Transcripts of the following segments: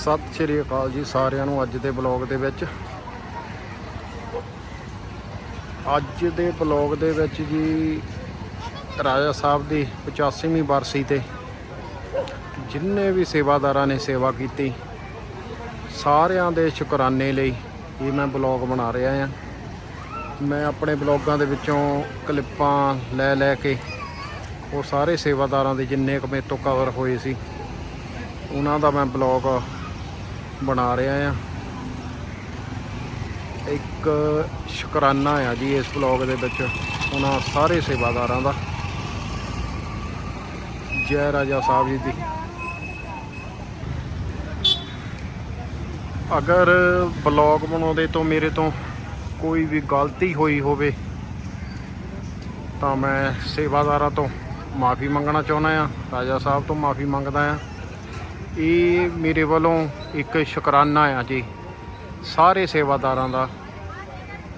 ਸਤਿ ਸ਼੍ਰੀ ਅਕਾਲ ਜੀ ਸਾਰਿਆਂ ਨੂੰ ਅੱਜ ਦੇ ਬਲੌਗ ਦੇ ਵਿੱਚ। ਅੱਜ ਦੇ ਬਲੌਗ ਦੇ ਵਿੱਚ ਜੀ ਰਾਜਾ ਸਾਹਿਬ ਦੀ 85ਵੀਂ ਬਰਸੀ ਤੇ ਜਿੰਨੇ ਵੀ ਸੇਵਾਦਾਰਾਂ ਨੇ ਸੇਵਾ ਕੀਤੀ, ਸਾਰਿਆਂ ਦੇ ਸ਼ੁਕਰਾਨੇ ਲਈ ਇਹ ਮੈਂ ਬਲੌਗ ਬਣਾ ਰਿਹਾ ਹਾਂ। ਮੈਂ ਆਪਣੇ ਬਲੌਗਾਂ ਦੇ ਵਿੱਚੋਂ ਕਲਿੱਪਾਂ ਲੈ ਲੈ ਕੇ ਉਹ ਸਾਰੇ ਸੇਵਾਦਾਰਾਂ ਦੇ ਜਿੰਨੇ ਕੁ ਮੇਰੇ ਤੋਂ ਕਵਰ ਹੋਏ ਸੀ, ਉਹਨਾਂ ਦਾ ਮੈਂ ਬਲੌਗ ਬਣਾ ਰਿਹਾ ਆ। ਇੱਕ ਸ਼ੁਕਰਾਨਾ ਆ ਜੀ ਇਸ ਬਲੌਗ ਦੇ ਵਿੱਚ, ਉਹਨਾਂ ਸਾਰੇ ਸੇਵਾਦਾਰਾਂ ਦਾ। ਜੈ ਰਾਜਾ ਸਾਹਿਬ ਜੀ ਦੀ। ਅਗਰ ਬਲੌਗ ਬਣਾਉਂਦੇ ਤੋਂ ਮੇਰੇ ਤੋਂ ਕੋਈ ਵੀ ਗਲਤੀ ਹੋਈ ਹੋਵੇ, ਤਾਂ ਮੈਂ ਸੇਵਾਦਾਰਾਂ ਤੋਂ ਮਾਫੀ ਮੰਗਣਾ ਚਾਹੁੰਦਾ ਆ, ਰਾਜਾ ਸਾਹਿਬ ਤੋਂ ਮਾਫੀ ਮੰਗਦਾ ਆ। ਇਹ ਮੇਰੇ ਵੱਲੋਂ ਇੱਕ ਸ਼ੁਕਰਾਨਾ ਆ ਜੀ। ਸਾਰੇ ਸੇਵਾਦਾਰਾਂ ਦਾ।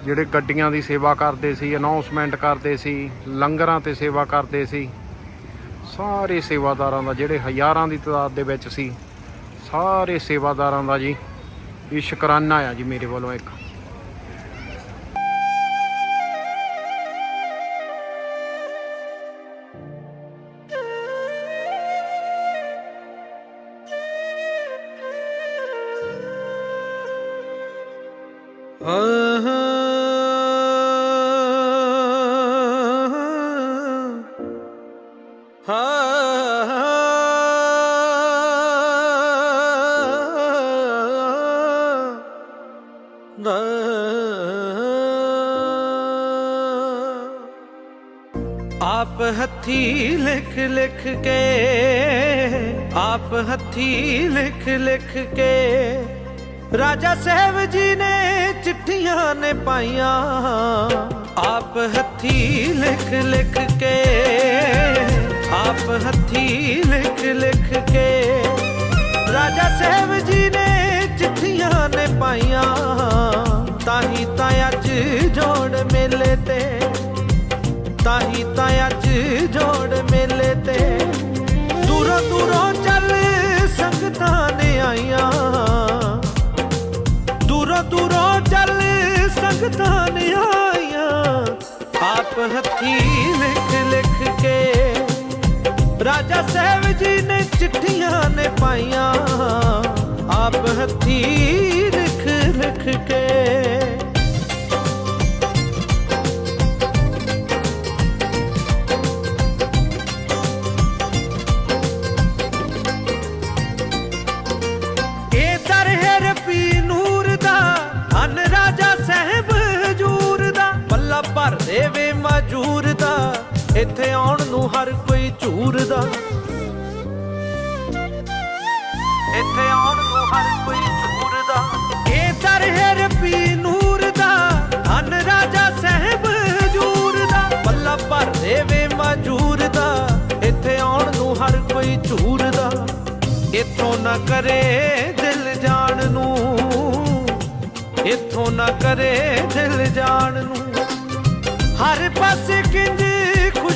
ਜਿਹੜੇ ਗੱਡੀਆਂ ਦੀ ਸੇਵਾ ਕਰਦੇ ਸੀ ਅਨਾਉਂਸਮੈਂਟ ਕਰਦੇ ਸੀ, ਲੰਗਰਾਂ ਤੇ ਸੇਵਾ ਕਰਦੇ ਸੀ, ਸਾਰੇ ਸੇਵਾਦਾਰਾਂ ਦਾ, ਜਿਹੜੇ ਹਜ਼ਾਰਾਂ ਦੀ ਤਾਦਾਦ ਦੇ ਵਿੱਚ ਸੀ, ਸਾਰੇ ਸੇਵਾਦਾਰਾਂ ਦਾ ਜੀ, ਇਹ ਸ਼ੁਕਰਾਨਾ ਆ ਜੀ ਮੇਰੇ ਵੱਲੋਂ ਇੱਕ। ਆਪ ਹੱਥੀ ਲਿਖ ਲਿਖ ਕੇ, ਆਪ ਹੱਥੀ ਲਿਖ ਲਿਖ ਕੇ। ਰਾਜਾ ਸਾਹਿਬ ਜੀ ਨੇ ਚਿੱਠੀਆਂ ਨੇ ਪਾਈਆਂ, ਆਪ ਹੱਥੀ ਲਿਖ ਲਿਖ ਕੇ। ਆਪ ਹੱਥੀ ਲਿਖ ਲਿਖ ਕੇ ਰਾਜਾ ਸਾਹਿਬ ਜੀ ਨੇ ਚਿੱਠੀਆਂ ਨੇ ਪਾਈਆਂ ਤਾਂ ਹੀ ਤਾਂ ਅੱਜ ਜੋੜ ਮੇਲੇ ਤੇ, ਤਾਹੀ ਤਾਂ ਅੱਜ ਜੋੜ ਮੇਲੇ ਤੇ। ਦੂਰੋਂ ਦੂਰੋਂ ਚੱਲ ਸੰਗਤਾਂ ਨੇ ਆਈਆਂ, ਦੂਰੋਂ ਦੂਰੋਂ ਚੱਲ ਸੰਗਤਾਂ ਨੇ ਆਈਆਂ। ਆਪ ਹੱਥੀ ਰਾਜਾ ਸਾਹਿਬ ਜੀ ਨੇ ਚਿੱਠੀਆਂ ਨੇ ਪਾਈਆਂ। ਆਪ ਹੱਥੀ ਲਿਖ ਲਿਖ ਕੇ। ਇਹ ਦਰ ਹੈ ਰਬੀ ਨੂਰ ਦਾ ਹਨ ਰਾਜਾ ਸਾਹਿਬ ਹਜੂਰ ਦਾ। ਪੱਲਾ ਭਰ ਦੇਵੇ ਮਜੂਰ ਇੱਥੇ ਆਉਣ ਨੂੰ ਹਰ ਕੋਈ ਝੂਰਦਾ। ਇੱਥੇ ਆਉਣ ਨੂੰ ਹਰ ਕੋਈ ਝੂਰਦਾ। ਇਹ ਦਰ ਹੈ ਰਬੀ ਨੂਰ ਦਾ ਅਨ ਰਾਜਾ ਸਾਹਿਬ ਹਜੂਰ ਦਾ ਪੱਲਾ ਭਰ ਦੇਵੇ ਮਜੂਰ ਦਾ ਇੱਥੇ ਆਉਣ ਨੂੰ ਹਰ ਕੋਈ ਝੂਰਦਾ। ਇੱਥੋਂ ਨਾ ਕਰੇ ਦਿਲ ਜਾਣ ਨੂੰ, ਇੱਥੋਂ ਨਾ ਕਰੇ ਦਿਲ ਜਾਣ ਨੂੰ। ਹਰ ਪਾਸੇ ਕਿੰਜ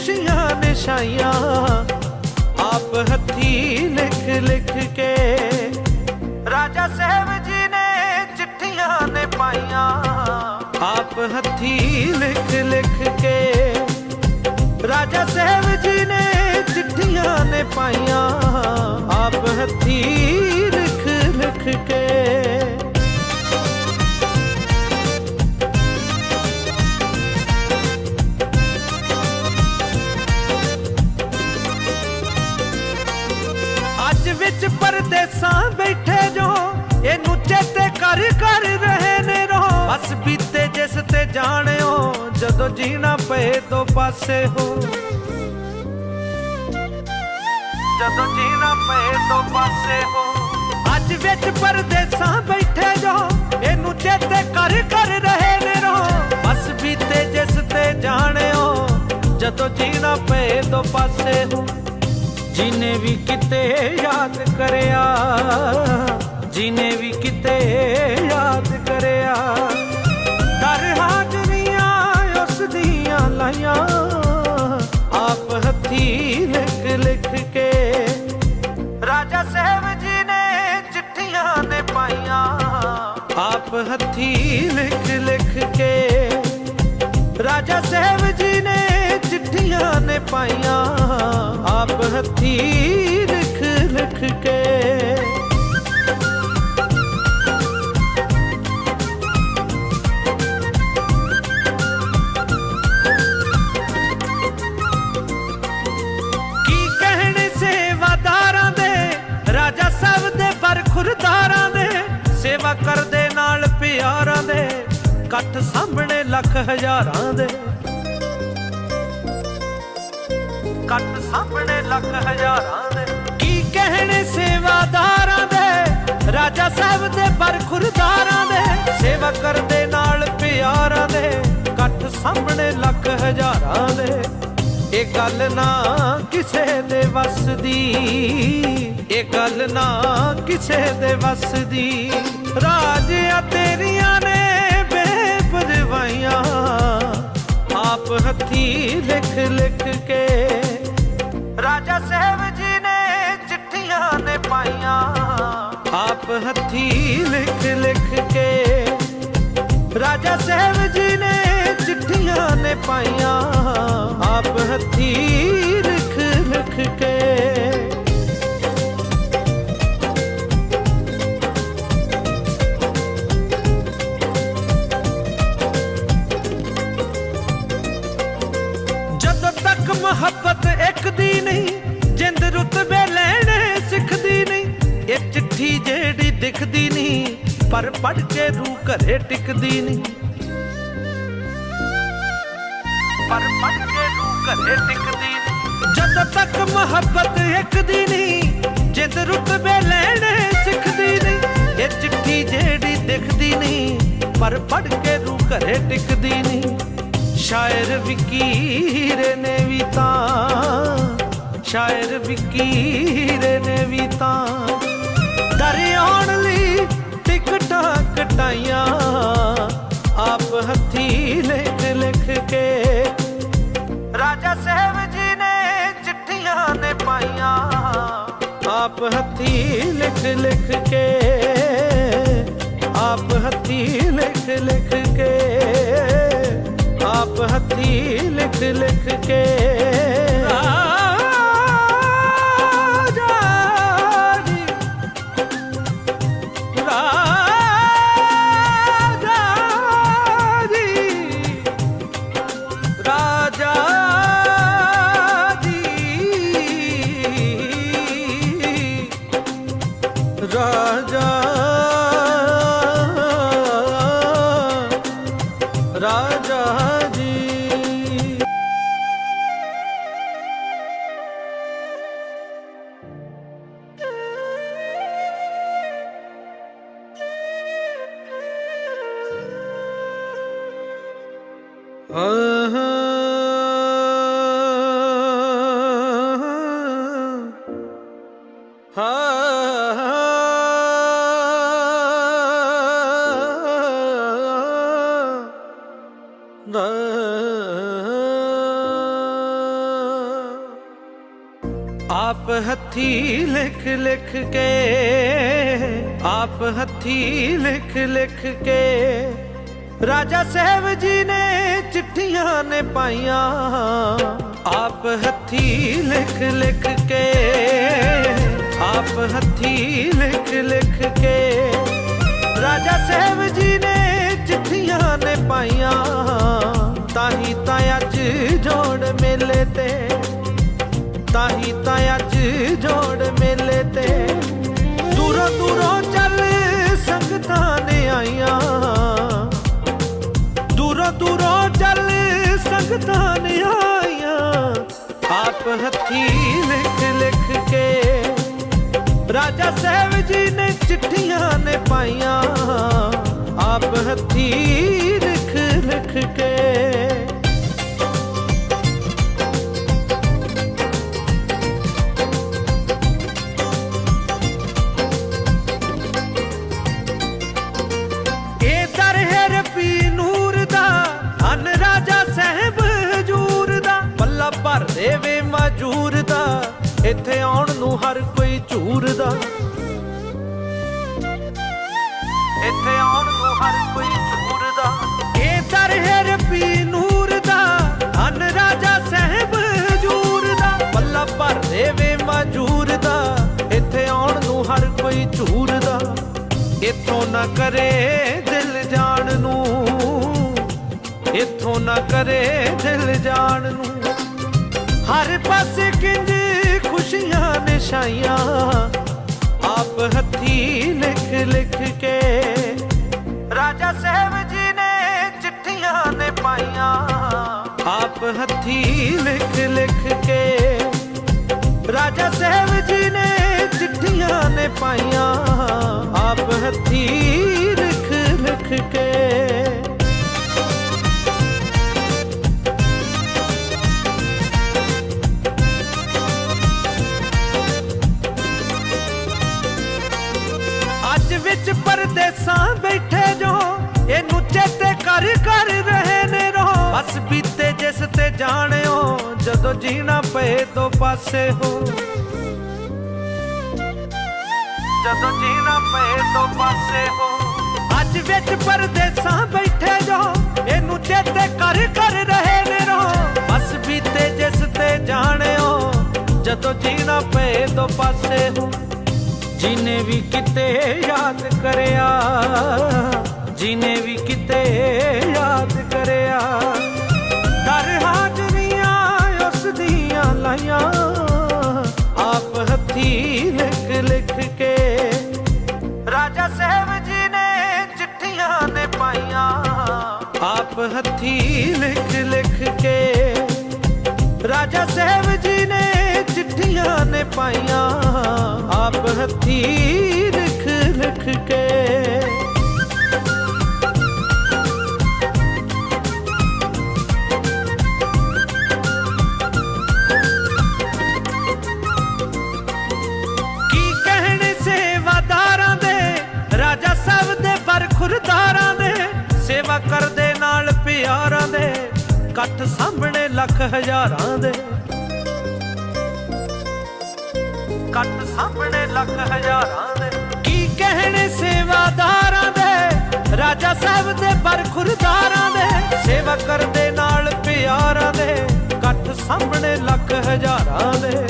ਖੁਸ਼ੀਆਂ ਨਸ਼ਾਈਆਂ ਆਪ ਹੱਥੀ ਲਿਖ ਲਿਖ ਕੇ ਰਾਜਾ ਸਾਹਿਬ ਜੀ ਨੇ ਚਿੱਠੀਆਂ ਨੇ ਪਾਈਆਂ। ਆਪ ਹੱਥੀ ਲਿਖ ਲਿਖ ਕੇ ਰਾਜਾ ਸਾਹਿਬ ਜੀ ਨੇ ਚਿੱਠੀਆਂ ਨੇ ਪਾਈਆਂ। ਆਪ ਹੱਥੀ ਲਿਖ ਲਿਖ ਕੇ ਵਿੱਚ ਬੈਠੇ ਜੋ, ਇਹਨੂੰ ਚੇਤੇ ਕਰ ਕਰ ਰਹੇ ਨੇ ਰੋ। ਬਸ ਬੀਤੇ ਜਿਸ ਤੇ ਜਾਣਿਓ, ਜਦੋਂ ਜੀਣਾ ਪਏ ਤੋਂ ਪਾਸੇ ਹੋ। ਜਦੋਂ ਜੀਣਾ ਪਏ ਤੋਂ ਪਾਸੇ ਹੋ। ਅੱਜ ਵਿੱਚ ਪਰਦੇਸਾਂ ਬੈਠੇ ਜੋ, ਇਹਨੂੰ ਚੇਤੇ ਕਰ ਕਰ ਰਹੇ ਨੇ ਰੋ। ਬਸ ਬੀਤੇ ਜਿਸ ਤੇ ਜਾਣਿਓ, ਜਦੋਂ ਜੀਣਾ ਪਏ ਤੋਂ ਪਾਸੇ ਹੋ। ਜਿਨੇ ਵੀ ਕਿਤੇ ਯਾਦ ਕਰਿਆ, ਜਿਨੇ ਵੀ ਕਿਤੇ ਯਾਦ ਕਰਿਆ ਦਰ ਹਾਜ਼ਰੀਆਂ ਉਸ ਦੀਆਂ ਲਾਈਆਂ, ਆਪ ਹੱਥੀ ਲਿਖ ਲਿਖ ਕੇ ਰਾਜਾ ਸਾਹਿਬ ਜੀ ਨੇ ਚਿੱਠੀਆਂ ਤੇ ਪਾਈਆਂ, ਆਪ ਹੱਥੀ ਲਿਖ ਲਿਖ ਕੇ ਰਾਜਾ ਸਾਹਿਬ ਜੀ ਨੇ ਚਿੱਠੀਆਂ ਨੇ ਪਾਈਆਂ, ਆਪ ਹੱਥੀ ਲਿਖ ਲਿਖ ਕੇ। ਕੀ ਕਹਿਣੇ ਸੇਵਾਦਾਰਾਂ ਦੇ? ਰਾਜਾ ਸਾਹਿਬ ਦੇ ਬਰਖੁਰਦਾਰਾਂ ਦੇ। ਸੇਵਾ ਕਰਦੇ ਨਾਲ ਪਿਆਰਾਂ ਦੇ। ਇਕੱਠ ਸਾਹਮਣੇ ਲੱਖ ਹਜ਼ਾਰਾਂ ਦੇ। ਇਕੱਠ ਸਾਹਮਣੇ ਲੱਖ ਹਜ਼ਾਰਾਂ ਦੇ। ਕੀ ਕਹਿਣੇ ਸੇਵਾਦਾਰਾਂ ਦੇ? ਰਾਜਾ ਸਾਹਿਬ ਦੇ ਬਰਖੁਰਦਾਰਾਂ ਦੇ। ਸੇਵਾ ਕਰਦੇ ਨਾਲ ਪਿਆਰਾਂ ਦੇ। ਇਕੱਠ ਸਾਹਮਣੇ ਲੱਖ ਹਜ਼ਾਰਾਂ ਦੇ। ਇਹ ਗੱਲ ਨਾ ਕਿਸੇ ਦੇ ਵੱਸ ਦੀ। ਇਹ ਗੱਲ ਨਾ ਕਿਸੇ ਦੇ ਵੱਸ ਦੀ। ਰਾਜਿਆ ਬੇਪਰਵਾਹੀਆਂ ਆਪ ਹੱਥੀ ਲਿਖ ਲਿਖ ਕੇ ਰਾਜਾ ਸਾਹਿਬ ਜੀ ਨੇ ਚਿੱਠੀਆਂ ਨੇ ਪਾਈਆਂ। ਆਪ ਹੱਥੀ ਲਿਖ ਲਿਖ ਕੇ ਰਾਜਾ ਸਾਹਿਬ ਜੀ ਨੇ ਚਿੱਠੀਆਂ ਨੇ ਪਾਈਆਂ। ਆਪ ਹੱਥੀ ਲਿਖ ਲਿਖ ਕੇ ਰੁਤਬੇ ਲੈਣੇ ਸਿੱਖਦੀ ਨਹੀਂ। ਇਹ ਚਿੱਠੀ ਜਿਹੜੀ ਦਿਖਦੀ ਨਹੀਂ, ਪਰ ਪੜ ਕੇ ਰੂ ਘਰੇ ਟਿਕਦੀ ਨਹੀਂ। ਪਰ ਪੜ ਕੇ ਰੂ ਘਰੇ ਟਿਕਦੀ ਨਹੀਂ। ਤੱਕ ਮੁਹੱਬਤ ਇੱਕ ਦੀ ਨਹੀਂ, ਜਿੰਦ ਰੁਤਬੇ ਲੈਣੇ ਸਿੱਖਦੀ ਨਹੀਂ। ਇਹ ਚਿੱਠੀ ਜਿਹੜੀ ਦਿਖਦੀ ਨਹੀਂ, ਪਰ ਪੜ ਕੇ ਰੂ ਘਰੇ ਟਿਕਦੀ ਨਹੀਂ। ਸ਼ਾਇਰ ਵਕੀਰ ਨੇ ਵੀ ਤਾਂ ਸ਼ਾਇਰ ਵਕੀਰ ਨੇ ਵੀ ਤਾਂ ਦਰ ਲਈ ਟਿਕਟਾਂ ਕਟਾਈਆਂ। ਆਪ ਹੱਥੀ ਲਿਖ ਲਿਖ ਕੇ ਰਾਜਾ ਸਾਹਿਬ ਜੀ ਨੇ ਚਿੱਠੀਆਂ ਨੇ ਪਾਈਆਂ। ਆਪ ਹੱਥੀ ਲਿਖ ਲਿਖ ਕੇ, ਆਪ ਹੱਥੀ ਲਿਖ ਲਿਖ ਕੇ, ਆਪ ਹੱਥੀ ਲਿਖ ਲਿਖ ਕੇ ਆਪ ਹੱਥੀ ਲਿਖ ਲਿਖ ਕੇ, ਆਪ ਹੱਥੀ ਲਿਖ ਲਿਖ ਕੇ। ਰਾਜਾ ਸਾਹਿਬ ਜੀ ਨੇ ਚਿੱਠੀਆਂ ਨੇ ਪਾਈਆਂ, ਆਪ ਹੱਥੀ ਲਿਖ ਲਿਖ ਕੇ। ਆਪ ਹੱਥੀ ਲਿਖ ਲਿਖ ਕੇ। ਰਾਜਾ ਸਾਹਿਬ ਜੀ ਨੇ ਚਿੱਠੀਆਂ ਨੇ ਪਾਈਆਂ, ਤਾਂ ਹੀ ਤਾਂ ਅੱਜ ਜੋੜ ਮੇਲੇ ਤੇ ਤਾਂ ਹੀ ਤਾਂ ਅੱਜ ਜੋੜ ਮੇਲੇ ਤੇ ਦੂਰੋਂ ਦੂਰੋਂ ਚੱਲ ਸੰਗਤਾਂ ਨੇ ਆਈਆਂ। ਦੂਰੋਂ ਦੂਰੋਂ ਚੱਲ ਸੰਗਤਾਂ ਨੇ ਆਈਆਂ। ਆਪ ਹੱਥੀ ਲਿਖ ਲਿਖ ਕੇ ਰਾਜਾ ਸਾਹਿਬ ਜੀ ਨੇ ਚਿੱਠੀਆਂ ਨੇ ਪਾਈਆਂ। ਆਪ ਹੱਥੀ ਲਿਖ ਲਿਖ ਕੇ ਹਰ ਕੋਈ ਝੂਰਦਾ। ਇੱਥੇ ਆਉਣ ਨੂੰ ਹਰ ਕੋਈ ਝੂਰਦਾ। ਇਹ ਦਰ ਹੈ ਰੱਬੀ ਨੂਰ ਦਾ ਧੰਨ ਰਾਜਾ ਸਾਹਿਬ ਹਜੂਰ ਦਾ ਪੱਲਾ ਭਰ ਦੇਵੇ ਮਜੂਰ ਦਾ ਇੱਥੇ ਆਉਣ ਨੂੰ ਹਰ ਕੋਈ ਝੂਰਦਾ। ਇੱਥੋਂ ਨਾ ਕਰੇ ਦਿਲ ਜਾਣ ਨੂੰ, ਇੱਥੋਂ ਨਾ ਕਰੇ ਦਿਲ ਜਾਣ ਨੂੰ। ਹਰ ਪਾਸੇ ਕਿੰਜ ਖੁਸ਼ੀਆਂ ਨੇ ਛਾਈਆਂ। ਆਪ ਹੱਥੀ ਲਿਖ ਲਿਖ ਕੇ ਰਾਜਾ ਸਾਹਿਬ ਜੀ ਨੇ ਚਿੱਠੀਆਂ ਨੇ ਪਾਈਆਂ। ਆਪ ਹੱਥੀ ਲਿਖ ਲਿਖ ਕੇ ਰਾਜਾ ਸਾਹਿਬ ਜੀ ਨੇ ਚਿੱਠੀਆਂ ਨੇ ਪਾਈਆਂ। ਆਪ ਹੱਥੀ ਲਿਖ ਲਿਖ ਕੇ ਵਿੱਚ ਪਰਦੇਸਾਂ ਬੈਠੇ ਜੋ, ਇਹਨੂੰ ਚੇਤੇ ਕਰ ਕਰ ਰਹੇ ਨੇ ਰੋ। ਬਸ ਬੀਤੇ ਜਿਸ ਤੇ ਜਾਣਿਓ, ਜਦੋਂ ਜੀਣਾ ਪਏ ਦੋ ਪਾਸੇ ਹੋ। ਜਦੋਂ ਜੀਣਾ ਪਏ ਦੋ ਪਾਸੇ ਹੋ। ਅੱਜ ਵਿੱਚ ਪਰਦੇਸਾਂ ਬੈਠੇ ਜੋ, ਇਹਨੂੰ ਚੇਤੇ ਕਰ ਕਰ ਰਹੇ ਨੇ ਰੋ। ਬਸ ਬੀਤੇ ਜਿਸ ਤੇ ਜਾਣਿਓ, ਜਦੋਂ ਜੀਣਾ ਪਏ ਦੋ ਪਾਸੇ ਹੋ। ਜਿਨੇ ਵੀ ਕਿਤੇ ਯਾਦ ਕਰਿਆ, ਜਿਨੇ ਵੀ ਕਿਤੇ ਯਾਦ ਕਰਿਆ ਕਰ ਹਾਜ਼ਰੀਆਂ ਉਸ ਦੀਆਂ ਲਾਈਆਂ, ਆਪ ਹੱਥੀ ਲਿਖ ਲਿਖ ਕੇ ਰਾਜਾ ਸਾਹਿਬ ਜੀ ਨੇ ਚਿੱਠੀਆਂ ਨੇ ਪਾਈਆਂ, ਆਪ ਹੱਥੀ ਲਿਖ ਲਿਖ ਕੇ ਰਾਜਾ ਸਾਹਿਬ ਜੀ ਨੇ ਚਿੱਠੀਆਂ ਨੇ ਪਾਈਆਂ ਆਪ ਹੱਥੀ ਲਿਖ ਲਿਖ ਕੇ। ਕੱਠ ਸਾਹਮਣੇ ਲੱਖ ਹਜ਼ਾਰਾਂ ਦੇ। ਕੱਟ ਸਾਹਮਣੇ ਲੱਖ ਹਜ਼ਾਰਾਂ ਦੇ। ਕੀ ਕਹਿਣੇ ਸੇਵਾਦਾਰਾਂ ਦੇ? ਰਾਜਾ ਸਾਹਿਬ ਦੇ ਬਰਖੁਰਦਾਰਾਂ ਦੇ। ਸੇਵਾ ਕਰਦੇ ਨਾਲ ਪਿਆਰਾਂ ਦੇ। ਕੱਟ ਸਾਹਮਣੇ ਲੱਖ ਹਜ਼ਾਰਾਂ ਦੇ।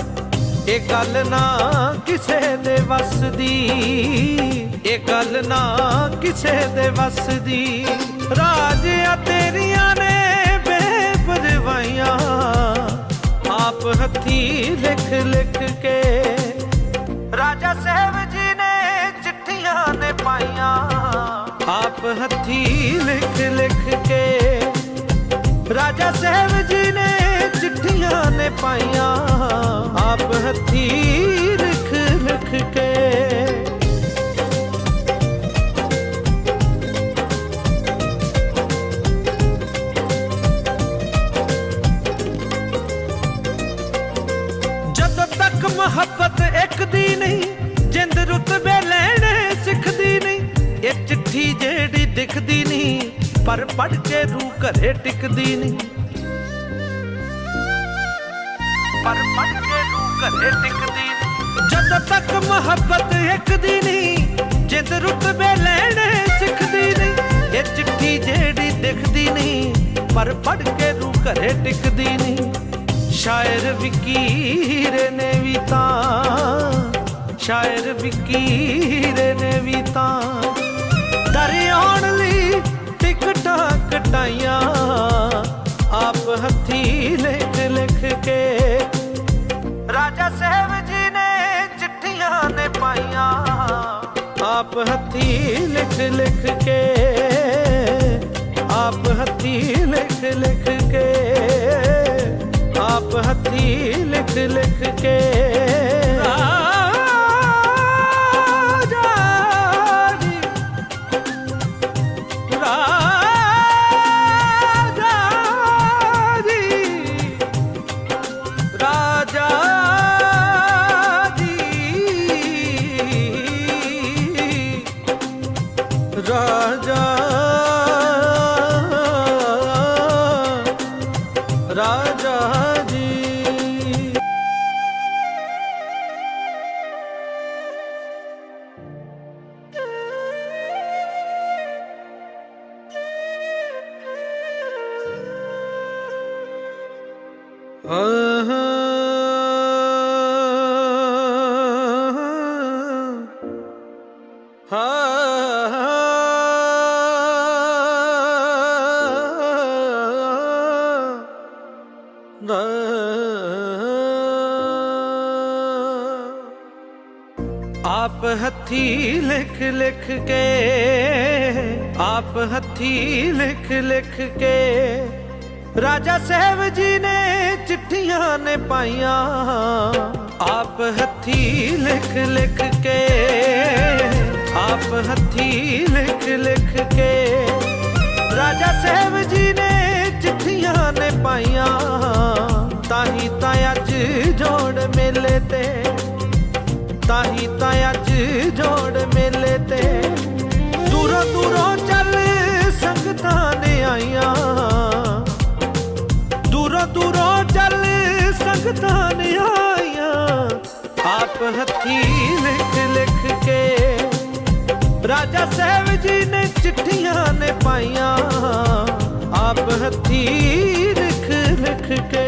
ਇਹ ਗੱਲ ਨਾ ਕਿਸੇ ਦੇ ਵੱਸ ਦੀ। ਇਹ ਗੱਲ ਨਾ ਕਿਸੇ ਦੇ ਵੱਸ ਦੀ। ਰਾਜਿਆ ਤੇਰੀਆਂ ਨੇ ਆਪ ਹੱਥੀ ਲਿਖ ਲਿਖ ਕੇ। ਰਾਜਾ ਸਾਹਿਬ ਜੀ ਨੇ ਚਿੱਠੀਆਂ ਨੇ ਪਾਈਆਂ। ਆਪ ਹੱਥੀ ਲਿਖ ਲਿਖ ਕੇ। ਰਾਜਾ ਸਾਹਿਬ ਜੀ ਨੇ ਚਿੱਠੀਆਂ ਨੇ ਪਾਈਆਂ। ਆਪ ਹੱਥੀ ਲਿਖ ਲਿਖ ਕੇ। ਮੁਹੱਬਤ ਨਹੀਂ, ਜਿੰਦ ਰੁਤਬੇ ਲੈਣੇ ਸਿੱਖਦੀ ਨਹੀਂ। ਇਹ ਚਿੱਠੀ ਜਿਹੜੀ ਦਿਖਦੀ ਨਹੀਂ, ਪਰ ਪੜ ਕੇ ਰੂ ਘਰੇ ਟਿਕਦੀ ਨਹੀਂ। ਪਰ ਪੜ ਕੇ ਰੂ ਘਰੇ ਟਿਕਦੀ ਨਹੀਂ। ਤੱਕ ਮੁਹੱਬਤ ਇੱਕ ਨਹੀਂ, ਜਿੰਦ ਰੁਤਬੇ ਲੈਣੇ ਸਿੱਖਦੀ ਨਹੀਂ। ਇਹ ਚਿੱਠੀ ਜਿਹੜੀ ਦਿਖਦੀ ਨਹੀਂ, ਪਰ ਪੜ ਕੇ ਰੂ ਘਰੇ ਟਿਕਦੀ ਨਹੀਂ। ਸ਼ਾਇਰ ਵਕੀਰ ਨੇ ਵੀ ਤਾਂ, ਸ਼ਾਇਰ ਵਕੀਰ ਨੇ ਵੀ ਤਾਂ। ਦਰ ਲਈ ਟਿਕਟਾਂ ਕਟਾਈਆਂ, ਆਪ ਹੱਥੀ ਲਿਖ ਲਿਖ ਕੇ। ਰਾਜਾ ਸਾਹਿਬ ਜੀ ਨੇ ਚਿੱਠੀਆਂ ਨੇ ਪਾਈਆਂ, ਆਪ ਹੱਥੀ ਲਿਖ ਲਿਖ ਕੇ। ਆਪ ਹੱਥੀ ਲਿਖ ਲਿਖ ਕੇ। ਆਪ ਹੱਥੀ ਲਿਖ ਲਿਖ ਕੇ ਆਪ ਹੱਥੀ ਲਿਖ ਲਿਖ ਕੇ, ਆਪ ਹੱਥੀ ਲਿਖ ਲਿਖ ਕੇ। ਰਾਜਾ ਸਾਹਿਬ ਜੀ ਨੇ ਚਿੱਠੀਆਂ ਨੇ ਪਾਈਆਂ, ਆਪ ਹੱਥੀ ਲਿਖ ਲਿਖ ਕੇ, ਆਪ ਹੱਥੀ ਲਿਖ ਲਿਖ ਕੇ। ਰਾਜਾ ਸਾਹਿਬ ਜੀ ਨੇ ਚਿੱਠੀਆਂ ਨੇ ਪਾਈਆਂ ਤਾਂ ਹੀ ਤਾਂ ਅੱਜ ਜੋੜ ਮੇਲੇ ਤੇ ਤਾਹੀ ਤਾਂ ਅੱਜ ਜੋੜ ਮੇਲੇ ਤੇ। ਦੂਰੋਂ ਦੂਰੋਂ ਚੱਲ ਸੰਗਤਾਂ ਨੇ ਆਈਆਂ। ਦੂਰੋਂ ਦੂਰੋਂ ਚੱਲ ਸੰਗਤਾਂ ਨੇ ਆਈਆਂ। ਆਪ ਹੱਥੀ ਲਿਖ ਲਿਖ ਕੇ ਰਾਜਾ ਸਾਹਿਬ ਜੀ ਨੇ ਚਿੱਠੀਆਂ ਨੇ ਪਾਈਆਂ। ਆਪ ਹੱਥੀ ਲਿਖ ਲਿਖ ਕੇ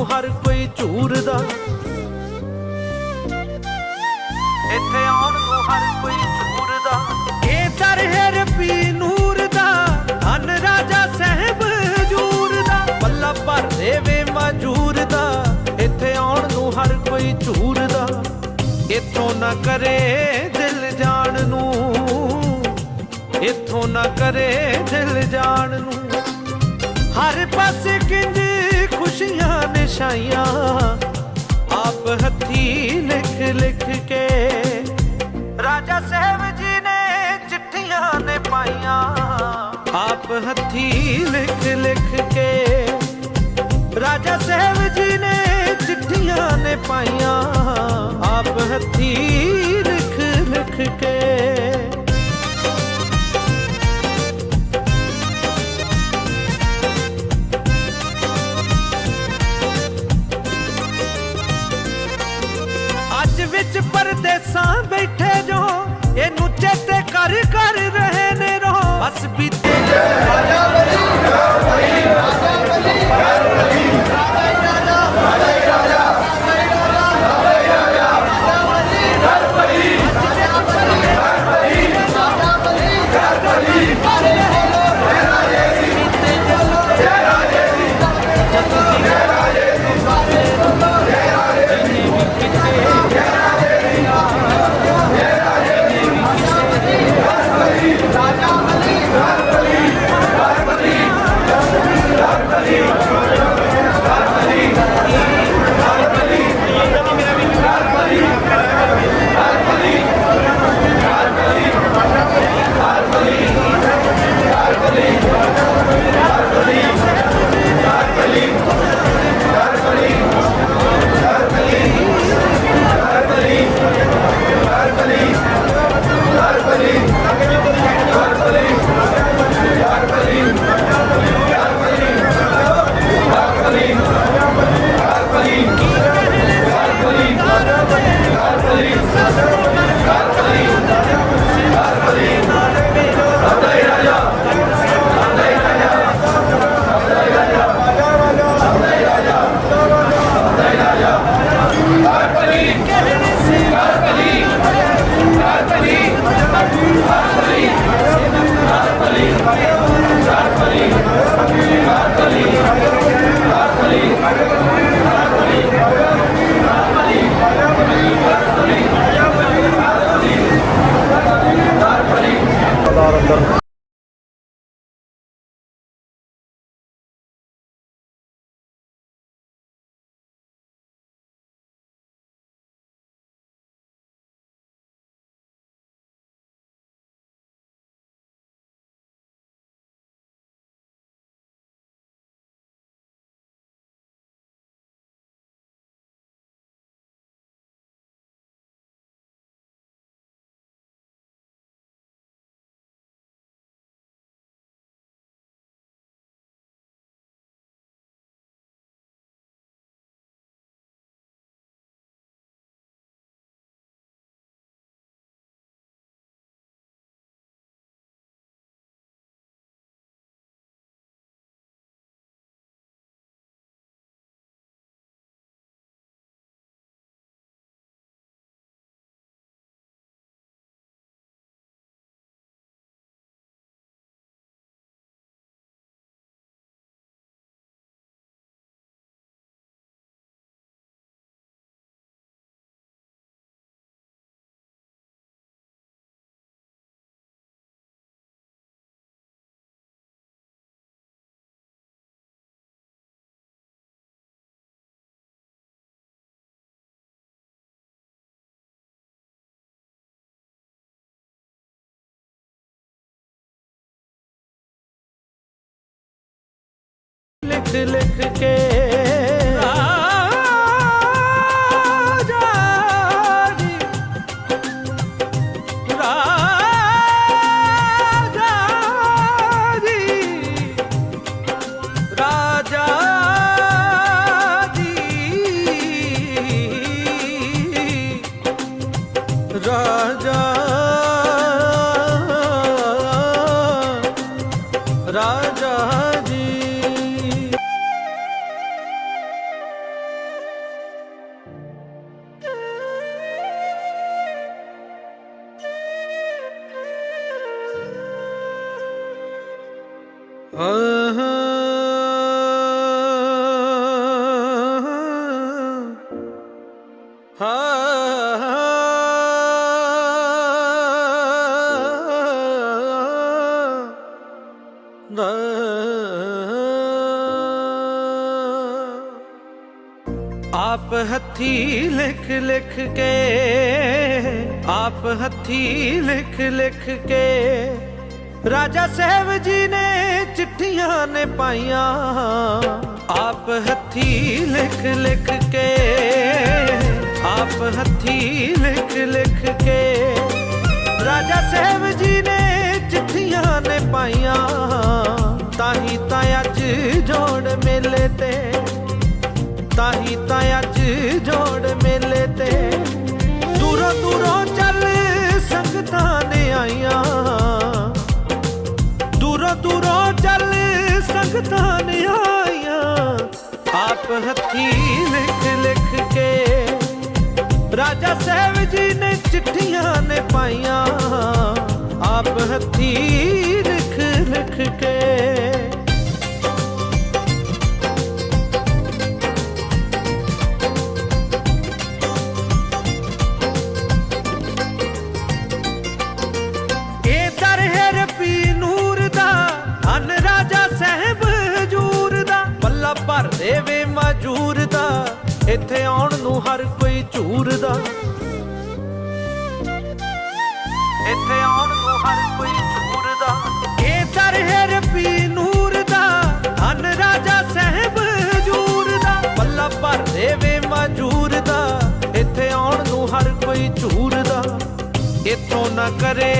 ਨੂੰ ਹਰ ਕੋਈ ਝੂਰਦਾ। ਇੱਥੇ ਆਉਣ ਨੂੰ ਹਰ ਕੋਈ ਝੂਰਦਾ। ਇਹ ਦਰ ਹੈ ਰੱਬੀ ਨੂਰ ਦਾ ਅਨ ਰਾਜਾ ਸਾਹਿਬ ਹਜੂਰ ਦਾ ਪੱਲਾ ਭਰ ਦੇਵੇ ਮਜੂਰ ਦਾ ਇੱਥੇ ਆਉਣ ਨੂੰ ਹਰ ਕੋਈ ਝੂਰਦਾ। ਇੱਥੋਂ ਨਾ ਕਰੇ ਦਿਲ ਜਾਣ ਨੂੰ। ਇੱਥੋਂ ਨਾ ਕਰੇ ਦਿਲ ਜਾਣ ਨੂੰ। ਹਰ ਪਾਸੇ ਕਿੰਜ ਖੁਸ਼ੀਆਂ ਛਾਈਆਂ ਆਪ ਹੱਥੀ ਲਿਖ ਲਿਖ ਕੇ। ਰਾਜਾ ਸਾਹਿਬ ਜੀ ਨੇ ਚਿੱਠੀਆਂ ਨੇ ਪਾਈਆਂ, ਆਪ ਹੱਥੀ ਲਿਖ ਲਿਖ ਕੇ। ਰਾਜਾ ਸਾਹਿਬ ਜੀ ਨੇ ਚਿੱਠੀਆਂ ਨੇ ਪਾਈਆਂ, ਆਪ ਹੱਥੀ ਲਿਖ ਲਿਖ ਕੇ। ਵਿੱਚ ਪਰਦੇਸਾਂ ਬੈਠੇ ਜੋ ਇਹਨੂੰ ਚੇਤੇ ਕਰ ਕਰ ਰਹੇ ਨੇ ਰੋ ਬਸ ਬੀਤੇ ਲਿਖ ਲਿਖ ਕੇ ਆਪ ਹੱਥੀ ਲਿਖ ਲਿਖ ਕੇ, ਆਪ ਹੱਥੀ ਲਿਖ ਲਿਖ ਕੇ, ਰਾਜਾ ਸਾਹਿਬ ਜੀ ਨੇ ਚਿੱਠੀਆਂ ਨੇ ਪਾਈਆਂ। ਆਪ ਹੱਥੀ ਲਿਖ ਲਿਖ ਕੇ, ਆਪ ਹੱਥੀ ਲਿਖ ਲਿਖ ਕੇ, ਰਾਜਾ ਸਾਹਿਬ ਜੀ ਨੇ ਚਿੱਠੀਆਂ ਪਾਈਆਂ ਤਾਂ ਹੀ ਤਾਂ ਅੱਜ ਜੋੜ ਮੇਲੇ ਤੇ। ਤਾਂ ਹੀ ਤਾਂ ਅੱਜ ਜੋੜ ਮੇਲੇ ਤੇ। ਦੂਰੋਂ ਦੂਰੋਂ ਚੱਲ ਸੰਗਤਾਂ ਨੇ ਆਈਆਂ। ਦੂਰੋਂ ਦੂਰੋਂ ਚੱਲ ਸੰਗਤਾਂ ਨੇ ਆਈਆਂ। ਆਪ ਹੱਥੀ ਲਿਖ ਲਿਖ ਕੇ ਰਾਜਾ ਸਾਹਿਬ ਜੀ ਨੇ ਚਿੱਠੀਆਂ ਨੇ ਪਾਈਆਂ। ਆਪ ਹੱਥੀ ਲਿਖ ਕੇ। ਇਹ ਦਰ ਹੈ ਰਬੀ ਨੂਰ ਦਾ, ਧੰਨ ਰਾਜਾ ਸਾਹਿਬ ਹਜੂਰ ਦਾ। ਪੱਲਾ ਭਰ ਦੇਵੇ ਮਜੂਰ ਦਾ, ਇੱਥੇ ਆਉਣ ਨੂੰ ਹਰ ਕੋਈ ਝੂਰਦਾ ਇੱਥੇ ਆਉਣ ਨੂੰ ਹਰ ਕੋਈ ਕੋਈ ਝੂਰਦਾ ਇੱਥੋਂ ਨਾ ਕਰੇ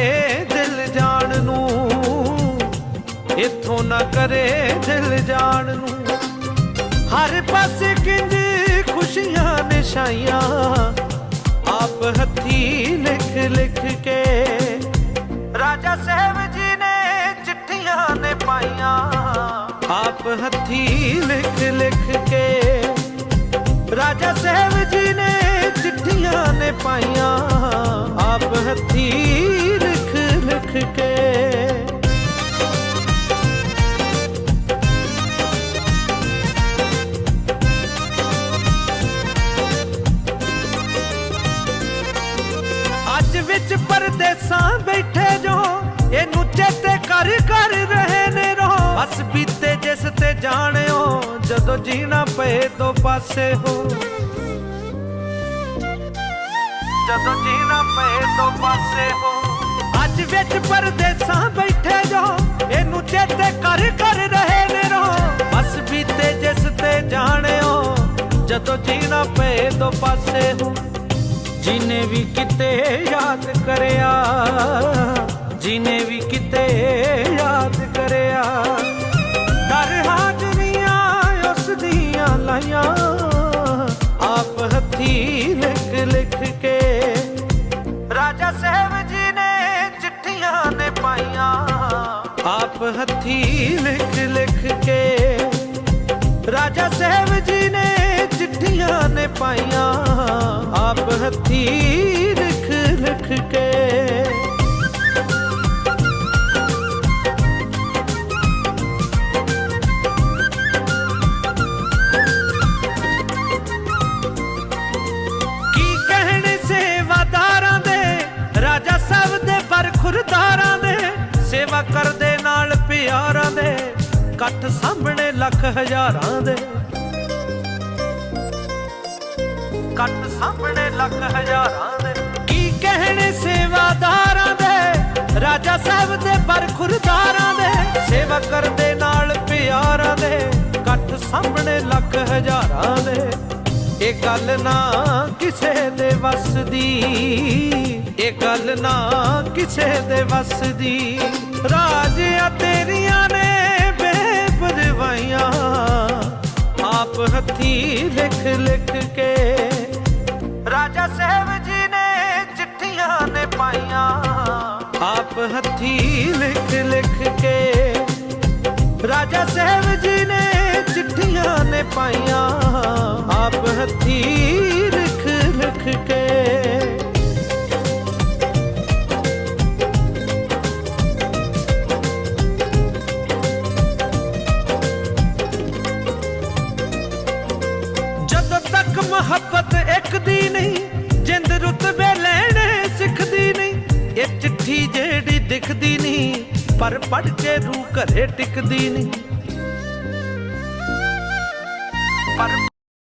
ਦਿਲ ਜਾਣ ਨੂੰ। ਇੱਥੋਂ ਨਾ ਕਰੇ ਦਿਲ ਜਾਣ ਨੂੰ। ਹਰ ਪਾਸੇ ਕਿੰਜ ਖੁਸ਼ੀਆਂ ਨੇ ਆਪ ਹੱਥੀ ਲਿਖ ਲਿਖ ਕੇ। ਰਾਜਾ ਸਾਹਿਬ ਜੀ ਨੇ ਚਿੱਠੀਆਂ ਨੇ ਪਾਈਆਂ, ਆਪ ਹੱਥੀ ਲਿਖ ਲਿਖ ਕੇ। ਰਾਜਾ ਸਾਹਿਬ ਜੀ ਨੇ ਚਿੱਠੀਆਂ ਨੇ ਪਾਈਆਂ, ਆਪ ਹੱਥੀ ਲਿਖ ਲਿਖ ਕੇ। ਅੱਜ ਵਿੱਚ ਪਰਦੇਸਾਂ ਬੈਠੇ ਜੋ, ਇਹਨੂੰ ਚੇਤੇ ਕਰ ਕਰ ਰਹੇ ਨੇ ਰੋ। ਬਸ ਬੀਤੇ ਜਿਸ ਤੇ ਜਾਣਿਓ, ਜਦੋਂ ਜੀਣਾ ਪਏ ਦੋ ਪਾਸੇ ਹੋ। ਜਦੋਂ ਜੀਣਾ ਪਏ ਦੋ ਪਾਸੇ ਹੋ। ਅੱਜ ਵਿੱਚ ਪਰਦੇਸਾਂ ਬੈਠੇ ਜੋ, ਇਹਨੂੰ ਚੇਤੇ ਕਰ ਕਰ ਰਹੇ ਨੇ ਰੋ। ਬਸ ਬੀਤੇ ਜਿਸ ਤੇ ਜਾਣਿਓ, ਜਦੋਂ ਜੀਣਾ ਪਏ ਦੋ ਪਾਸੇ ਹੋ। ਜਿਨੇ ਵੀ ਕਿਤੇ ਯਾਦ ਕਰਿਆ, ਜਿਨੇ ਵੀ ਕਿਤੇ ਯਾਦ ਕਰਿਆ ਕਰ ਹਾਜ਼ਰੀਆਂ ਉਸ ਦੀਆਂ ਲਾਈਆਂ, ਆਪ ਹੱਥੀ ਲਿਖ ਲਿਖ ਕੇ ਰਾਜਾ ਸਾਹਿਬ ਜੀ ਨੇ ਚਿੱਠੀਆਂ ਨੇ ਪਾਈਆਂ। ਆਪ ਹੱਥੀ ਲਿਖ ਲਿਖ ਕੇ ਰਾਜਾ ਸਾਹਿਬ ਜੀ ਨੇ ਚਿੱਠੀਆਂ ਨੇ ਪਾਈਆਂ। ਆਪ ਹੱਥੀ ਲਿਖ ਲਿਖ ਕੇ ਲੱਖ ਹਜ਼ਾਰਾਂ ਦੇ। ਕੱਟ ਸਾਹਮਣੇ ਲੱਖ ਹਜ਼ਾਰਾਂ ਦੇ। ਕੀ ਕਹਿਣੇ ਸੇਵਾਦਾਰਾਂ ਦੇ? ਰਾਜਾ ਸਾਹਿਬ ਦੇ ਬਰਖੁਰਦਾਰਾਂ ਦੇ। ਸੇਵਾ ਕਰਦੇ ਨਾਲ ਪਿਆਰਾਂ ਦੇ। ਕੱਟ ਸਾਹਮਣੇ ਲੱਖ ਹਜ਼ਾਰਾਂ ਦੇ। ਇਹ ਗੱਲ ਨਾ ਕਿਸੇ ਦੇ ਵੱਸ ਦੀ। ਇਹ ਗੱਲ ਨਾ ਕਿਸੇ ਦੇ ਵੱਸ ਦੀ। ਰਾਜਿਆ ਤੇਰੀਆਂ ਹੱਥੀ ਲਿਖ ਲਿਖ ਕੇ। ਰਾਜਾ ਸਾਹਿਬ ਜੀ ਨੇ ਚਿੱਠੀਆਂ ਨੇ ਪਾਈਆਂ। ਆਪ ਹੱਥੀ ਲਿਖ ਲਿਖ ਕੇ। ਰਾਜਾ ਸਾਹਿਬ ਜੀ ਨੇ ਚਿੱਠੀਆਂ ਨੇ ਪਾਈਆਂ। ਆਪ ਹੱਥੀ ਲਿਖ ਲਿਖ ਕੇ। ਚਿੱਠੀ ਜਿਹੜੀ ਦਿਖਦੀ ਨਹੀਂ ਪਰ ਪੜ ਕੇ ਰੂ ਘਰੇ ਟਿਕਦੀ ਨਹੀਂ